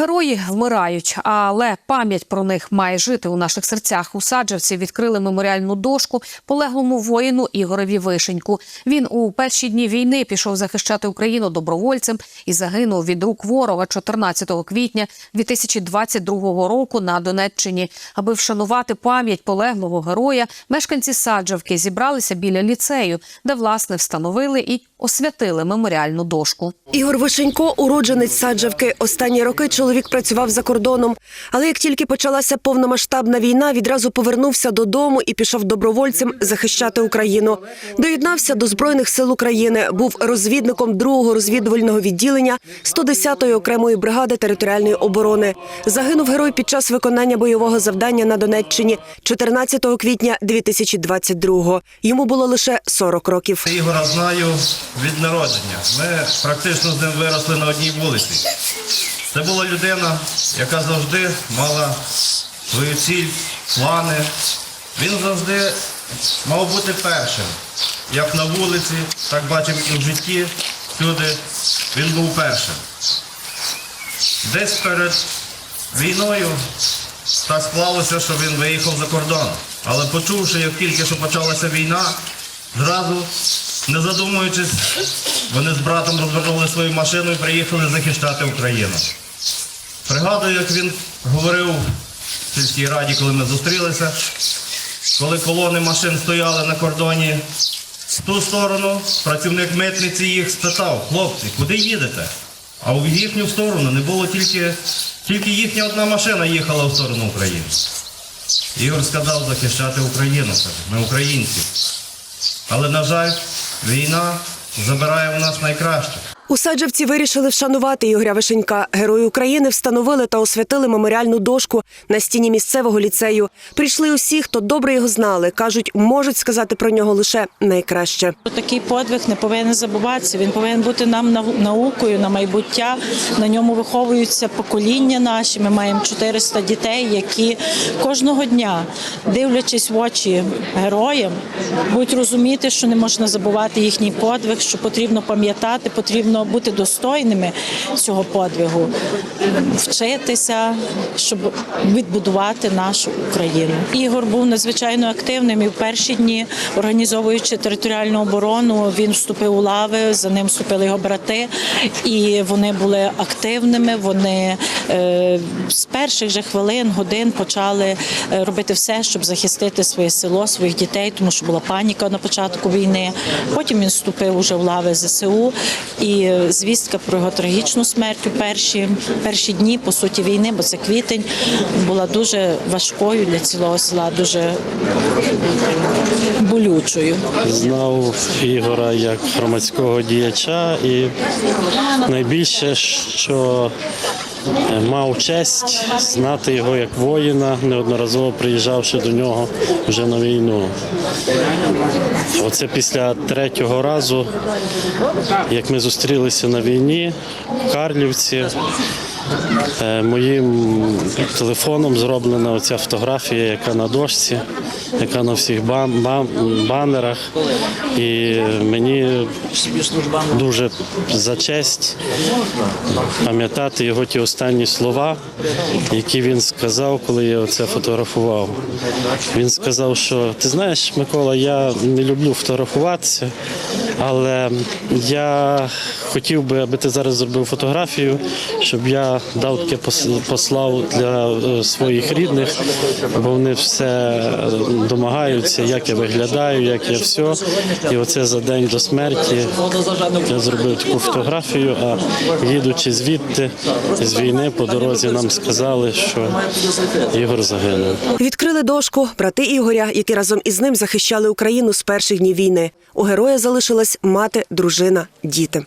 Герої вмирають, але пам'ять про них має жити у наших серцях. У Саджавці відкрили меморіальну дошку полеглому воїну Ігореві Вишеньку. Він у перші дні війни пішов захищати Україну добровольцем і загинув від рук ворога 14 квітня 2022 року на Донеччині. Аби вшанувати пам'ять полеглого героя, мешканці Саджавки зібралися біля ліцею, де власне встановили і освятили меморіальну дошку. Ігор Вишенько – уродженець Саджавки. Останні роки чоловік працював за кордоном. Але як тільки почалася повномасштабна війна, відразу повернувся додому і пішов добровольцем захищати Україну. Доєднався до Збройних сил України, був розвідником другого розвідувального відділення 110-ї окремої бригади територіальної оборони. Загинув герой під час виконання бойового завдання на Донеччині 14 квітня 2022-го. Йому було лише 40 років. Ігора знаю від народження. Ми практично з ним виросли на одній вулиці. Це була людина, яка завжди мала свою ціль, плани. Він завжди мав бути першим. Як на вулиці, так бачимо і в житті. Всюди він був першим. Десь перед війною так склалося, що він виїхав за кордон. Але почувши, як тільки що почалася війна, зразу, не задумуючись, вони з братом розвернули свою машину і приїхали захищати Україну. Пригадую, як він говорив в сільській раді, коли ми зустрілися, коли колони машин стояли на кордоні з ту сторону, працівник митниці їх спитав, хлопці, куди їдете? А в їхню сторону не було тільки, тільки їхня одна машина їхала в сторону України. Ігор сказав захищати Україну, ми українці. Але, на жаль, війна забирає у нас найкраще. У Саджавці вирішили вшанувати Ігоря Вишенька. Герої України встановили та освятили меморіальну дошку на стіні місцевого ліцею. Прийшли усі, хто добре його знали. кажуть, можуть сказати про нього лише найкраще. Такий подвиг не повинен забуватися. Він повинен бути нам наукою на майбуття. На ньому виховуються покоління наші. Ми маємо 400 дітей, які кожного дня, дивлячись в очі героям, будуть розуміти, що не можна забувати їхній подвиг, що потрібно пам'ятати, потрібно бути достойними цього подвигу, вчитися, щоб відбудувати нашу Україну. Ігор був надзвичайно активним і в перші дні, організовуючи територіальну оборону, він вступив у лави, за ним вступили його брати, і вони були активними. Вони е, з перших же хвилин, годин почали е, робити все, щоб захистити своє село, своїх дітей, тому що була паніка на початку війни. Потім він вступив уже в лави ЗСУ, і звістка про його трагічну смерть у перші, перші дні по суті війни, бо це квітень, була дуже важкою для цілого села, дуже болючою. Знав Ігора як громадського діяча і найбільше, що мав честь знати його як воїна, неодноразово приїжджавши до нього вже на війну. Оце після третього разу, як ми зустрілися на війні в Карлівці. Е, Моїм телефоном зроблена оця фотографія, яка на дошці, яка на всіх бан- бан- банерах. І мені дуже за честь пам'ятати його ті останні слова, які він сказав, коли я це фотографував. Він сказав, що ти знаєш, Микола, я не люблю фотографуватися, але я хотів би, аби ти зараз зробив фотографію, щоб я дав таке пос- послав для е, своїх рідних, бо вони все е, домагаються, як я виглядаю, як я все. І оце за день до смерті я зробив таку фотографію, а їдучи звідти з війни по дорозі нам сказали, що Ігор загинув. Відкрили дошку брати Ігоря, які разом із ним захищали Україну з перших днів війни. У героя залишилась мати, дружина, діти.